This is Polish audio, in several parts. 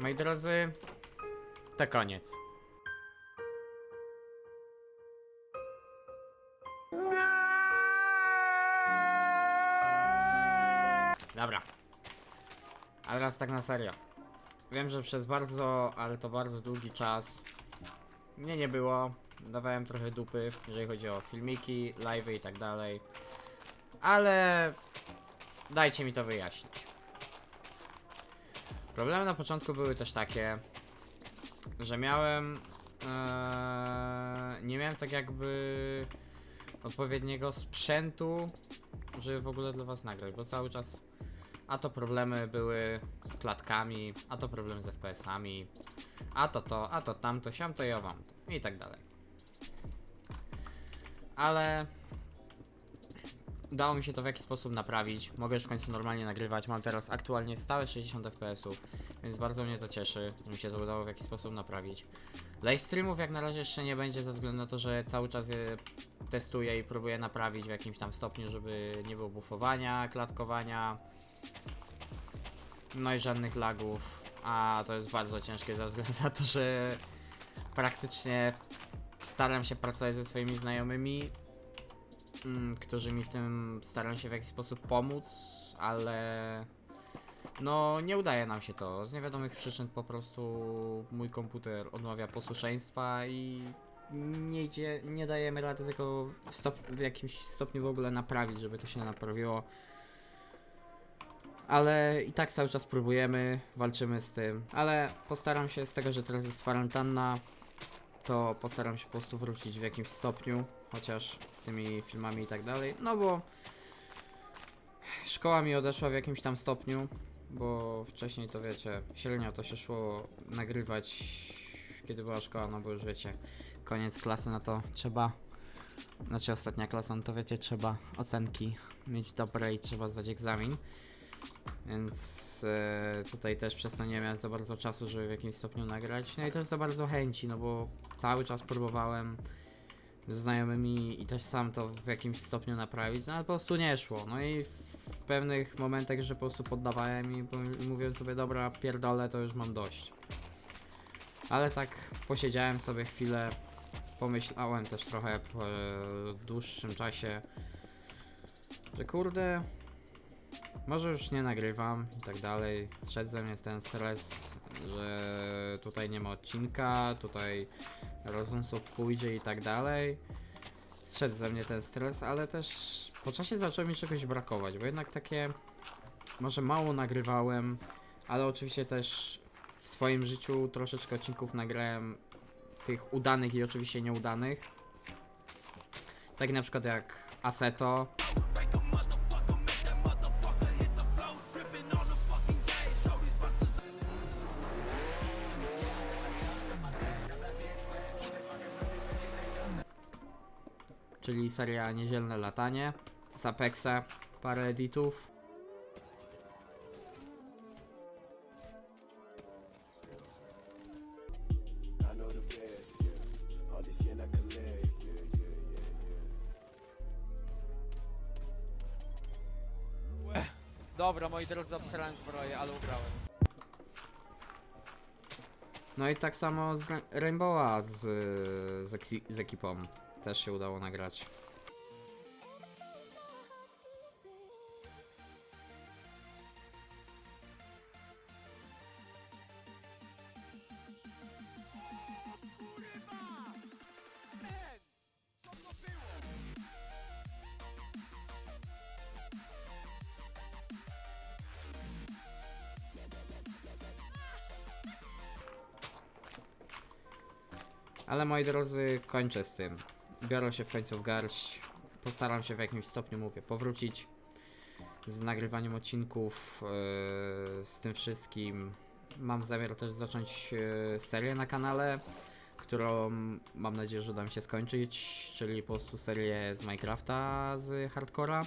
Moi drodzy, to koniec. Dobra. Ale teraz tak na serio. Wiem, że przez bardzo, ale to bardzo długi czas mnie nie było. Dawałem trochę dupy, jeżeli chodzi o filmiki, live'y i tak dalej. Ale dajcie mi to wyjaśnić. Problemy na początku były też takie, że miałem. Eee, nie miałem tak jakby odpowiedniego sprzętu, żeby w ogóle dla was nagrać, bo cały czas a to problemy były z klatkami, a to problem z FPS-ami, a to to, a to tamto, siam to i owam i tak dalej. Ale udało mi się to w jakiś sposób naprawić. Mogę już w końcu normalnie nagrywać. Mam teraz aktualnie stałe 60 FPS-ów, więc bardzo mnie to cieszy, że mi się to udało w jakiś sposób naprawić. Live streamów jak na razie jeszcze nie będzie ze względu na to, że cały czas je testuję i próbuję naprawić w jakimś tam stopniu, żeby nie było bufowania, klatkowania, no i żadnych lagów, a to jest bardzo ciężkie ze względu na to, że praktycznie staram się pracować ze swoimi znajomymi, którzy mi w tym starają się w jakiś sposób pomóc, ale no nie udaje nam się to. Z niewiadomych przyczyn po prostu mój komputer odmawia posłuszeństwa i nie idzie, nie dajemy rady tego w, stop, w jakimś stopniu w ogóle naprawić, żeby to się naprawiło. Ale i tak cały czas próbujemy, walczymy z tym. Ale postaram się z tego, że teraz jest kwarantanna, to postaram się po prostu wrócić w jakimś stopniu, chociaż z tymi filmami i tak dalej. No bo szkoła mi odeszła w jakimś tam stopniu, bo wcześniej to wiecie, średnio to się szło nagrywać, kiedy była szkoła, no bo już wiecie, koniec klasy, no to trzeba, znaczy ostatnia klasa, no to wiecie, trzeba ocenki mieć dobre i trzeba zdać egzamin. Więc e, tutaj też przez to nie miałem za bardzo czasu, żeby w jakimś stopniu nagrać. No i też za bardzo chęci, no bo cały czas próbowałem z znajomymi i też sam to w jakimś stopniu naprawić, no ale po prostu nie szło. No i w pewnych momentach, że po prostu poddawałem i mówiłem sobie, dobra, pierdolę, to już mam dość. Ale tak posiedziałem sobie chwilę, pomyślałem też trochę po dłuższym czasie, że kurde, może już nie nagrywam i tak dalej. Zszedł ze mnie ten stres, że tutaj nie ma odcinka, tutaj rozum sobie pójdzie i tak dalej. Zszedł ze mnie ten stres, ale też po czasie zaczęło mi czegoś brakować, bo jednak takie może mało nagrywałem, ale oczywiście też w swoim życiu troszeczkę odcinków nagrałem tych udanych i oczywiście nieudanych. Tak na przykład jak Aseto, czyli seria Niedzielne Latanie, z Apexa parę editów. Dobra, moi drodzy, obstrałem zbroję, ale ubrałem. No i tak samo z Ra- Rainbowa z, z, z ekipą też się udało nagrać. Ale moi drodzy, kończę z tym. Biorę się w końcu w garść. Postaram się w jakimś stopniu, mówię, powrócić z nagrywaniem odcinków, yy, z tym wszystkim. Mam zamiar też zacząć yy, serię na kanale, którą mam nadzieję, że uda mi się skończyć, czyli po prostu serię z Minecrafta z hardcora.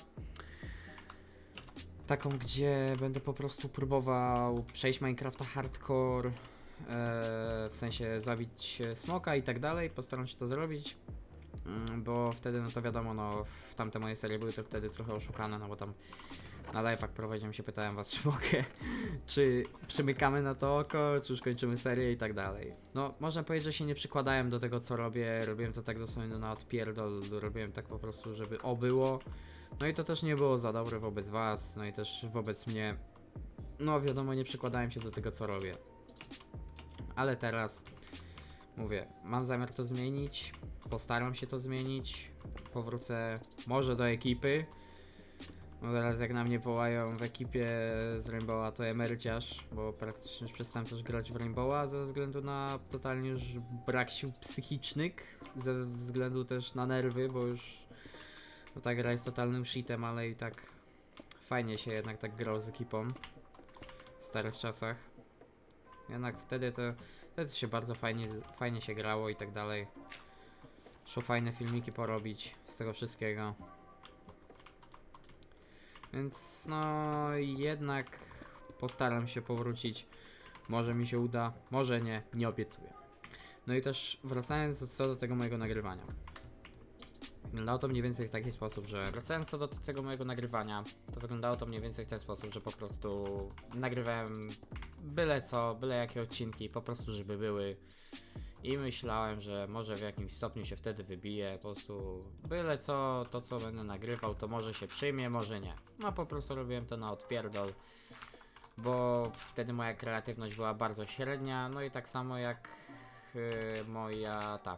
Taką, gdzie będę po prostu próbował przejść Minecrafta hardcore, e, w sensie zabić e, smoka i tak dalej. Postaram się to zrobić, bo wtedy, no to wiadomo, no w tamte moje serie były to wtedy trochę oszukane, no bo tam na live'ach prowadziłem się, pytałem was, czy mogę, czy przymykamy na to oko, czy już kończymy serię i tak dalej. No, można powiedzieć, że się nie przykładałem do tego, co robię, robiłem to tak dosłownie na odpierdol, robiłem tak po prostu, żeby o było. No i to też nie było za dobre wobec was, no i też wobec mnie. No wiadomo, nie przykładałem się do tego, co robię. Ale teraz mówię, mam zamiar to zmienić, postaram się to zmienić, powrócę może do ekipy. No teraz jak na mnie wołają w ekipie z Rainbowa to emeryciarz, bo praktycznie już przestałem też grać w Rainbowa ze względu na totalnie już brak sił psychicznych, ze względu też na nerwy, bo już no ta gra jest totalnym shitem, ale i tak fajnie się jednak tak grał z ekipą w starych czasach. Jednak wtedy to wtedy się bardzo fajnie, fajnie się grało i tak dalej. Szło fajne filmiki porobić z tego wszystkiego. Więc no jednak postaram się powrócić. Może mi się uda, może nie, nie obiecuję. No i też wracając co do tego mojego nagrywania. Wyglądało to mniej więcej w taki sposób, że wracając co do tego mojego nagrywania, to wyglądało to mniej więcej w ten sposób, że po prostu nagrywałem byle co, byle jakie odcinki, po prostu żeby były. I myślałem, że może w jakimś stopniu się wtedy wybije, po prostu byle co, to co będę nagrywał, to może się przyjmie, może nie. No po prostu robiłem to na odpierdol, bo wtedy moja kreatywność była bardzo średnia, no i tak samo jak yy, moja ta,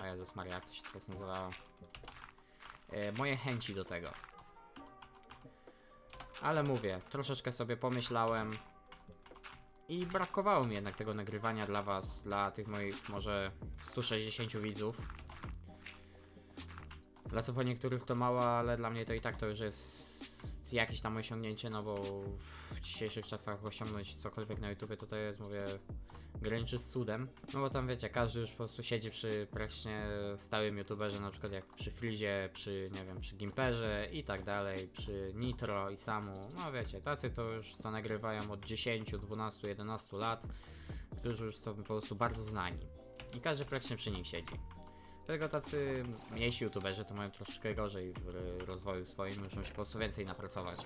o Jezus Maria, jak to się teraz nazywało, yy, moje chęci do tego. Ale mówię, troszeczkę sobie pomyślałem, i brakowało mi jednak tego nagrywania dla was, dla tych moich może 160 widzów. Dla co po niektórych to mało, ale dla mnie to i tak to już jest jakieś tam osiągnięcie, no bo w dzisiejszych czasach osiągnąć cokolwiek na YouTube to to jest, mówię, graniczy z cudem. No bo tam wiecie, każdy już po prostu siedzi przy praktycznie stałym youtuberze, na przykład jak przy Frizie, przy nie wiem, przy Gimperze i tak dalej, przy Nitro i Samu. No wiecie, tacy to już co nagrywają od 10, 12, 11 lat, którzy już są po prostu bardzo znani. I każdy praktycznie przy nich siedzi. Dlatego tacy mniejsi youtuberzy to mają troszeczkę gorzej w rozwoju swoim, muszą się po prostu więcej napracować.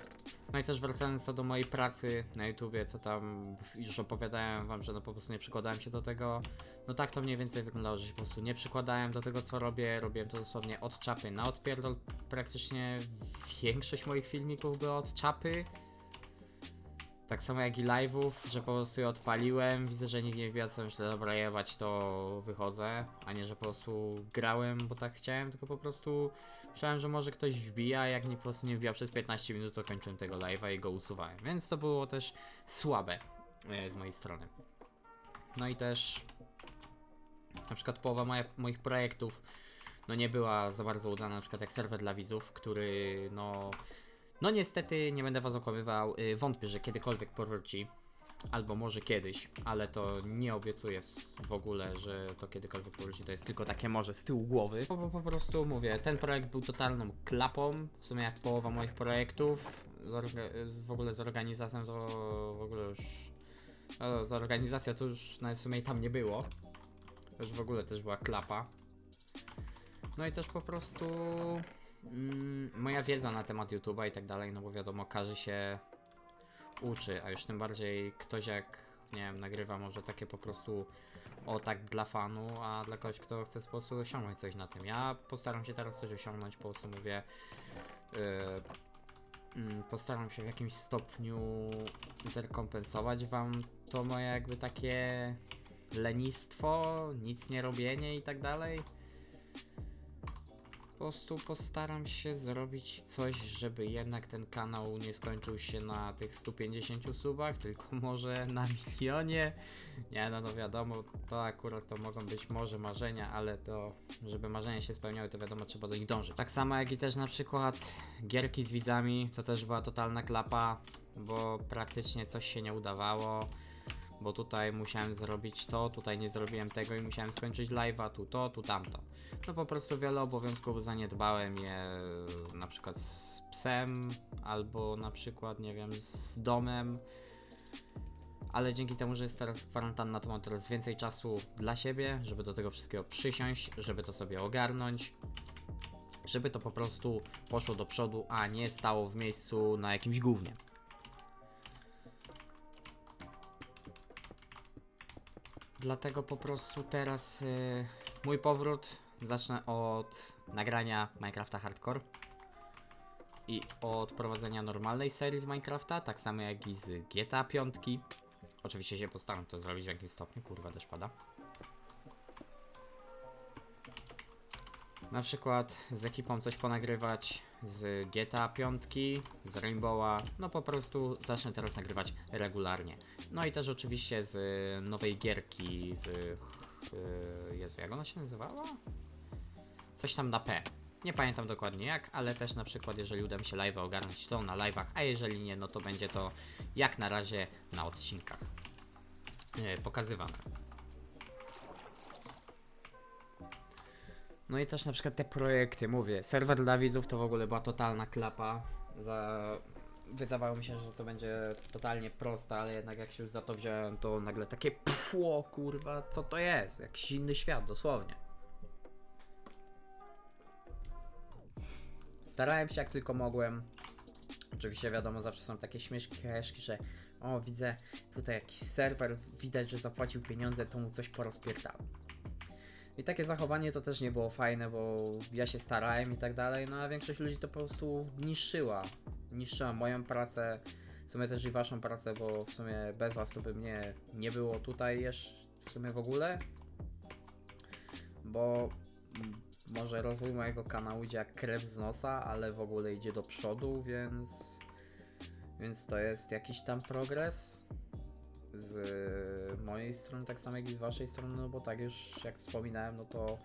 No i też wracając co do mojej pracy na YouTubie, co tam już opowiadałem wam, że no po prostu nie przykładałem się do tego. No tak to mniej więcej wyglądało, że się po prostu nie przykładałem do tego co robię, robiłem to dosłownie od czapy na odpierdol. Praktycznie większość moich filmików była od czapy. Tak samo jak i live'ów, że po prostu je odpaliłem, widzę, że nikt nie wbija, co myślę, dobra jebać, to wychodzę, a nie, że po prostu grałem, bo tak chciałem, tylko po prostu myślałem, że może ktoś wbija, jak nie po prostu nie wbija przez 15 minut, to kończyłem tego live'a i go usuwałem, więc to było też słabe e, z mojej strony. No i też na przykład połowa moja, moich projektów no nie była za bardzo udana, na przykład jak serwer dla widzów, który no no niestety, nie będę was okłamywał, y, wątpię, że kiedykolwiek powróci. Albo może kiedyś, ale to nie obiecuję w, ogóle, że to kiedykolwiek powróci. To jest tylko takie może z tyłu głowy. Po prostu mówię, ten projekt był totalną klapą. W sumie jak połowa moich projektów. Z, w ogóle z organizacją to w ogóle już. No, z to już w sumie tam nie było. To już w ogóle też była klapa. No i też po prostu mm, moja wiedza na temat YouTube'a i tak dalej, no bo wiadomo, każdy się uczy, a już tym bardziej ktoś jak, nie wiem, nagrywa może takie po prostu o tak dla fanu, a dla kogoś, kto chce po prostu osiągnąć coś na tym. Ja postaram się teraz coś osiągnąć, po prostu mówię, yy, mm, postaram się w jakimś stopniu zrekompensować wam to moje jakby takie lenistwo, nic nie robienie i tak dalej. Prostu postaram się zrobić coś, żeby jednak ten kanał nie skończył się na tych 150 subach, tylko może na milionie. Nie, no, no wiadomo, to akurat to mogą być może marzenia, ale to, żeby marzenia się spełniały, to wiadomo, trzeba do nich dążyć. Tak samo jak i też na przykład gierki z widzami, to też była totalna klapa, bo praktycznie coś się nie udawało bo tutaj musiałem zrobić to, tutaj nie zrobiłem tego i musiałem skończyć live'a, tu to, tu tamto. No po prostu wiele obowiązków zaniedbałem je na przykład z psem, albo na przykład, nie wiem, z domem. Ale dzięki temu, że jest teraz kwarantanna, to mam teraz więcej czasu dla siebie, żeby do tego wszystkiego przysiąść, żeby to sobie ogarnąć. żeby to po prostu poszło do przodu, a nie stało w miejscu na jakimś gównie. Dlatego po prostu teraz y, mój powrót zacznę od nagrania Minecrafta Hardcore i od prowadzenia normalnej serii z Minecrafta, tak samo jak i z GTA 5. Oczywiście się postaram to zrobić w jakimś stopniu, kurwa też pada. Na przykład z ekipą coś ponagrywać z GTA 5, z Rainbowa, no po prostu zacznę teraz nagrywać regularnie. No i też oczywiście z nowej gierki, z... Yy, Jezu, jak ona się nazywała? Coś tam na P. Nie pamiętam dokładnie jak, ale też na przykład jeżeli uda mi się live ogarnąć to na live'ach, a jeżeli nie, no to będzie to jak na razie na odcinkach yy, pokazywane. No i też na przykład te projekty, mówię, serwer dla widzów to w ogóle była totalna klapa. Za... Wydawało mi się, że to będzie totalnie proste, ale jednak jak się już za to wziąłem, to nagle takie pło, kurwa, co to jest? Jakiś inny świat, dosłownie. Starałem się jak tylko mogłem. Oczywiście wiadomo, zawsze są takie śmieszki, że o widzę tutaj jakiś serwer, widać, że zapłacił pieniądze, to mu coś porozpierdało. I takie zachowanie to też nie było fajne, bo ja się starałem i tak dalej, no a większość ludzi to po prostu niszczyła. Niszczyła moją pracę, w sumie też i waszą pracę, bo w sumie bez was to by mnie nie było tutaj jeszcze w sumie w ogóle. Bo może rozwój mojego kanału idzie jak krew z nosa, ale w ogóle idzie do przodu, więc więc to jest jakiś tam progres z mojej strony, tak samo jak i z waszej strony, no bo tak już jak wspominałem, no to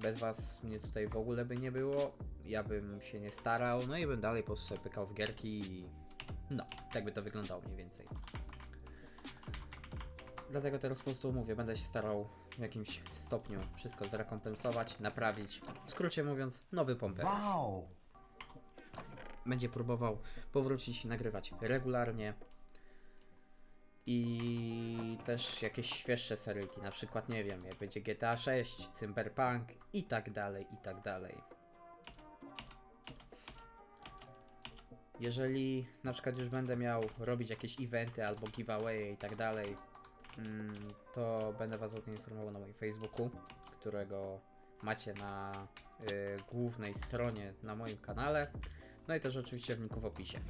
bez was mnie tutaj w ogóle by nie było. Ja bym się nie starał, no i bym dalej po prostu sobie pykał w gierki i no, tak by to wyglądało mniej więcej. Dlatego teraz po prostu mówię, będę się starał w jakimś stopniu wszystko zrekompensować, naprawić. W skrócie mówiąc, nowy pompę Wow! będzie próbował powrócić, nagrywać regularnie. I też jakieś świeższe seryjki, na przykład nie wiem, jak będzie GTA 6, Cyberpunk i tak dalej, i tak dalej. Jeżeli na przykład już będę miał robić jakieś eventy albo giveaway i tak dalej, mm, to będę Was o tym informował na moim Facebooku, którego macie na y, głównej stronie na moim kanale. No i też oczywiście w linku w opisie.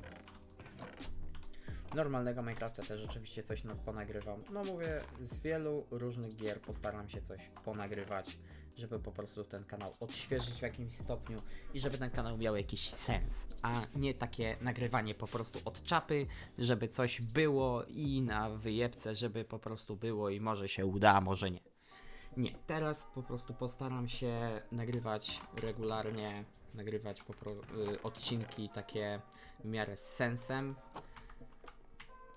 Normalnego Minecrafta też oczywiście coś no, ponagrywam. No mówię, z wielu różnych gier postaram się coś ponagrywać, żeby po prostu ten kanał odświeżyć w jakimś stopniu i żeby ten kanał miał jakiś sens, a nie takie nagrywanie po prostu od czapy, żeby coś było i na wyjebce, żeby po prostu było i może się uda, a może nie. Nie, teraz po prostu postaram się nagrywać regularnie, nagrywać po pro, y, odcinki takie w miarę z sensem.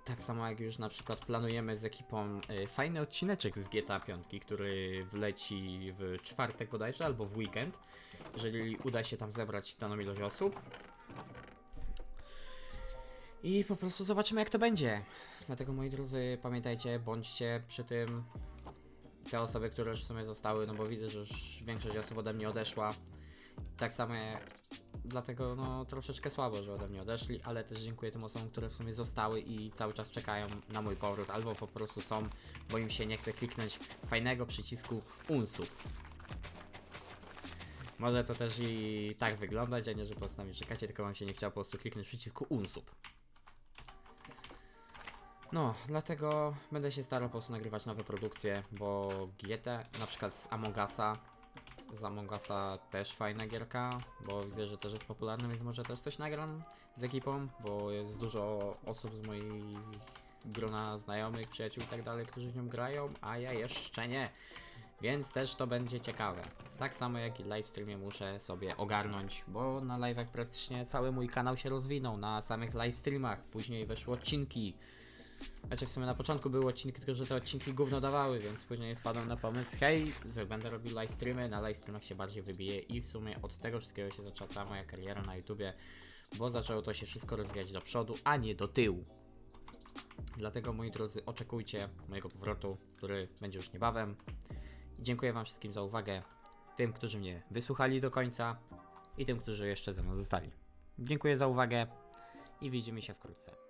Tak samo jak już na przykład planujemy z ekipą y, fajny odcineczek z GTA 5, który wleci w czwartek bodajże albo w weekend, jeżeli uda się tam zebrać daną ilość osób. I po prostu zobaczymy jak to będzie. Dlatego moi drodzy, pamiętajcie, bądźcie przy tym te osoby, które już w sumie zostały, no bo widzę, że już większość osób ode mnie odeszła. Tak samo dlatego no troszeczkę słabo, że ode mnie odeszli, ale też dziękuję tym osobom, które w sumie zostały i cały czas czekają na mój powrót, albo po prostu są, bo im się nie chce kliknąć fajnego przycisku unsub. Może to też i tak wyglądać, a nie, że po prostu na mnie czekacie, tylko wam się nie chciało po prostu kliknąć przycisku unsub. No, dlatego będę się starał po prostu nagrywać nowe produkcje, bo GT, na przykład z Among Usa, z Among też fajna gierka, bo widzę, że też jest popularny, więc może też coś nagram z ekipą, bo jest dużo osób z moich grona znajomych, przyjaciół i tak dalej, którzy w nią grają, a ja jeszcze nie. Więc też to będzie ciekawe. Tak samo jak i live streamie muszę sobie ogarnąć, bo na live'ach praktycznie cały mój kanał się rozwinął na samych live streamach. Później weszły odcinki, znaczy w sumie na początku były odcinki, tylko że te odcinki gówno dawały, więc później wpadłem na pomysł, hej, będę robił live streamy, na live streamach się bardziej wybiję i w sumie od tego wszystkiego się zaczęła cała moja kariera na YouTubie, bo zaczęło to się wszystko rozwijać do przodu, a nie do tyłu. Dlatego moi drodzy, oczekujcie mojego powrotu, który będzie już niebawem. Dziękuję wam wszystkim za uwagę, tym, którzy mnie wysłuchali do końca i tym, którzy jeszcze ze mną zostali. Dziękuję za uwagę i widzimy się wkrótce.